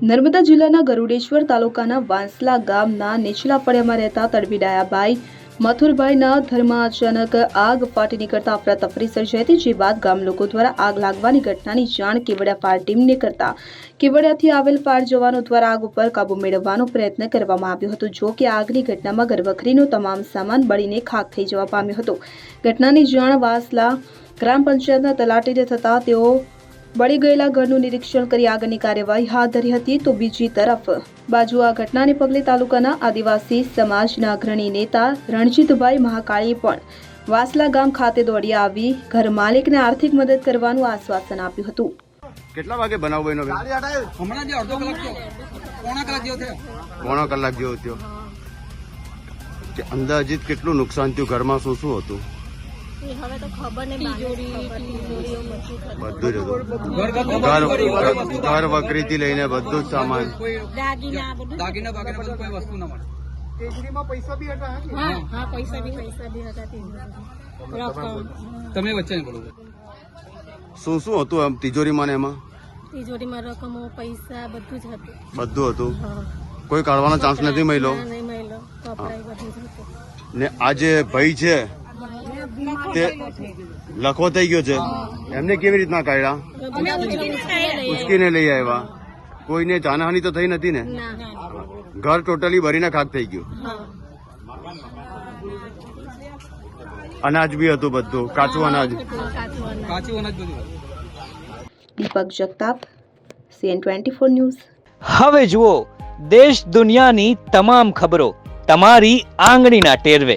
નર્મદા જિલ્લાના ગરુડેશ્વર તાલુકાના વાંસલા ગામના નીચલા ફળિયામાં રહેતા તડબીડાયાભાઈ મથુરભાઈના ઘરમાં અચાનક આગ ફાટી નીકળતા અફરાતફરી સર્જાઈ હતી જે બાદ ગામ લોકો દ્વારા આગ લાગવાની ઘટનાની જાણ કેવડિયા ફાયર ટીમને કરતા કેવડિયાથી આવેલ ફાયર જવાનો દ્વારા આગ ઉપર કાબુ મેળવવાનો પ્રયત્ન કરવામાં આવ્યો હતો. જો કે આગની ઘટનામાં ઘરવખરીનો તમામ સામાન બળીને ખાખ થઈ જવા પામ્યો હતો. ઘટનાની જાણ વાસલા ગ્રામ પંચાયતના તલાટીને થતાં તેઓ બળી ગયેલા ઘરનું નિરીક્ષણ કરી આગળની કાર્યવાહી હાથ ધરી હતી તો બીજી તરફ બાજુ આ ઘટનાને પગલે તાલુકાના આદિવાસી સમાજના અગ્રણી નેતા રણજીતભાઈ મહાકાળી પણ વાસલા ગામ ખાતે દોડી આવી ઘર માલિકને આર્થિક મદદ કરવાનું આશ્વાસન આપ્યું હતું. કેટલા વાગે બનાવ બન્યો બેન હમણાં જે અડધો કલાક થયો. પોણા કલાક જેવો થયો. પોણો કલાક જેવો થયો. અંદાજિત કેટલું નુકસાન થયું? ઘરમાં શું શું હતું? હવે તો ખબર નહીં બધું બધું જ ઘર વકરી થી લઈને બધું જ સામાન. કોઈ દાગીના બધું દાગીના બાગીના બધું કોઈ વસ્તુ ના મળે. હા હા પૈસા બી પૈસા બી હતા તિજોરી તમે વચ્ચે બોલો. શું શું હતું આમ તિજોરીમાં ને એમાં? તિજોરીમાં રકમો પૈસા બધું જ હતું. બધું હતું? કોઈ કાઢવાનો ચાન્સ નથી મળ્યો? હતું. ને આ જે ભાઈ છે તે લખો થઈ ગયો છે. એમને કેવી રીતના કાઢ્યા? ઉચકીને લઈ આવ્યા. કોઈને જાનહાની તો થઈ નથી ને? ઘર ટોટલી ભરીને ખાક થઈ ગયું. અનાજ બી હતું બધું. કાચું અનાજ. Deepak Jagtap CN twenty four news. હવે જુઓ દેશ દુનિયાની તમામ ખબરો તમારી આંગળીના ટેરવે.